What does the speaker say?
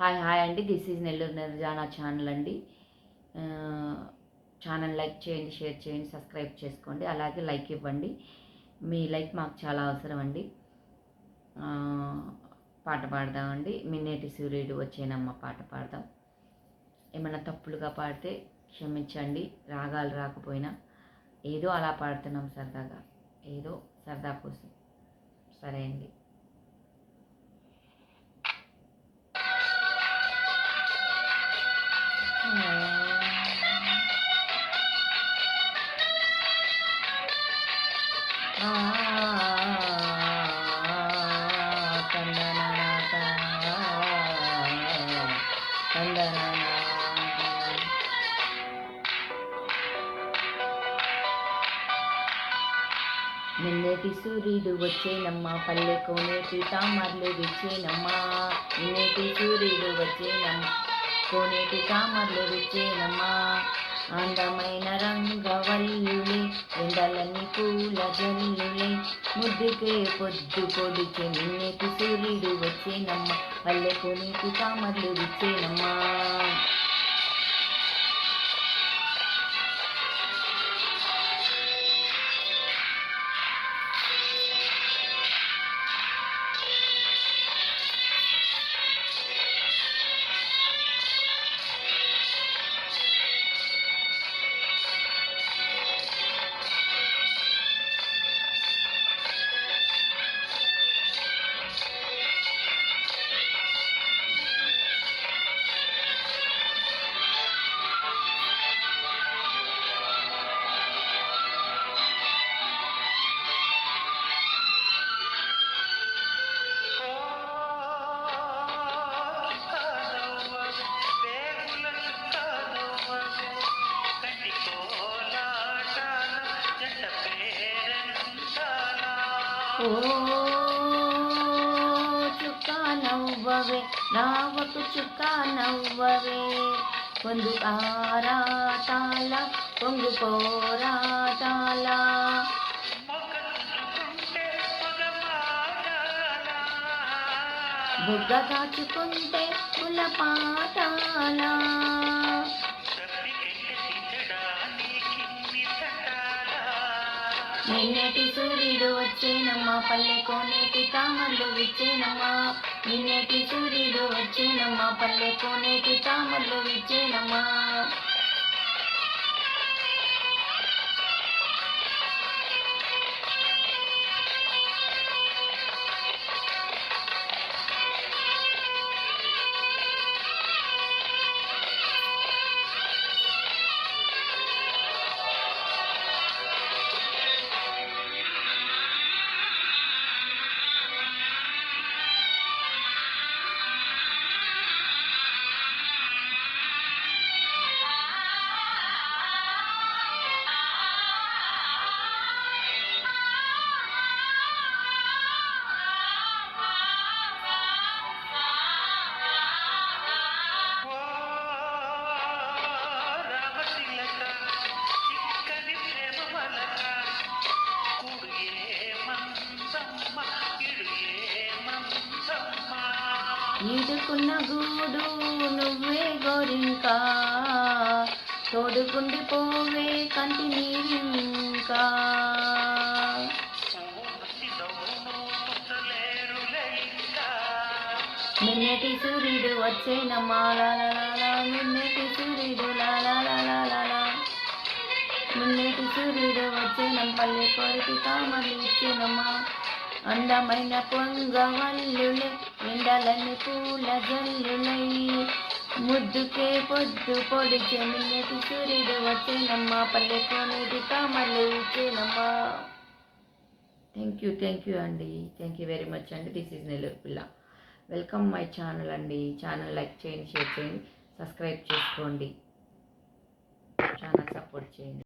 Hi hi అండి. This is Nellore నిర్జానా channel అండి. Channel like చేయండి షేర్ చేయండి సబ్స్క్రైబ్ చేసుకోండి. అలాగే లైక్ ఇవ్వండి. మీ లైక్ మాకు చాలా అవసరం అండి. పాట పాడదామండి మిన్నేటి సూర్యుడు వచ్చేనమ్మ పాట పాడదాం. ఏమైనా తప్పులుగా పాడితే క్షమించండి. రాగాలు రాకపోయినా ఏదో అలా పాడుతున్నాం సరదాగా. ఏదో సరదా కోసం. సరే అండి. నిన్నటి సూర్యుడు వచ్చేనమ్మా పల్లె కోనేటి తామర్లు విచ్చేనమ్మా. నిన్నటి సూర్యుడు వచ్చేనమ్మా కోనేటి తామర్లు విచ్చేనమ్మా. అందమైన రంగవల్లులే ఎండలని పూల జల్లులే ముద్దుకే పొద్దు పొడిచి నిన్నటి సూర్యుడు వచ్చేనమ్మ. పల్లెకు నీకు తామర్లు విచ్చేనమ్మా ఓ చుక్క నవ్వవే నావకు చుక్క నవ్వవే. పొందు ఆరాటాల పొంగు పోరాటాల. బుగ్గ కాచుకుంటే పుల పాటాల. నిన్నటి సూర్యుడు వచ్చేనమ్మా పల్లె కోనేటి తామర్లు విచ్చేనమ్మా. నిన్నటి సూర్యుడు వచ్చేనమ్మా పల్లె కోనేటి తామర్లు విచ్చేనమ్మా. ఈడుకున్న గూడు నువ్వే గోరింకా. తోడుకుండి పోవే కంటి నీరింకా. నిన్నటి సూర్యుడు వచ్చేనమ్మా లా నిన్నటి సూర్యుడు లా లా నిన్నటి సూర్యుడు వచ్చేనం పల్లె కోరికి కామలు ఇచ్చేనమ్మా. అందమైన పొంగవల్లులే ఎండలని పూల జల్లులై. ముద్దుకే పొద్దు పొడి నిన్నటి సూర్యుడు వచ్చేనమ్మ పల్లె కోనేటి కామలు ఇచ్చేనమ్మా. థ్యాంక్ యూ థ్యాంక్ యూ అండి. థ్యాంక్ యూ వెరీ మచ్ అండి. దిస్ ఈజ్ నెల్లూరు పిల్ల వెల్కమ్ మై ఛానల్ అండి. ఛానల్ లైక్ చేయండి షేర్ చేయండి సబ్స్క్రైబ్ చేసుకోండి. ఛానల్ సపోర్ట్ చేయండి.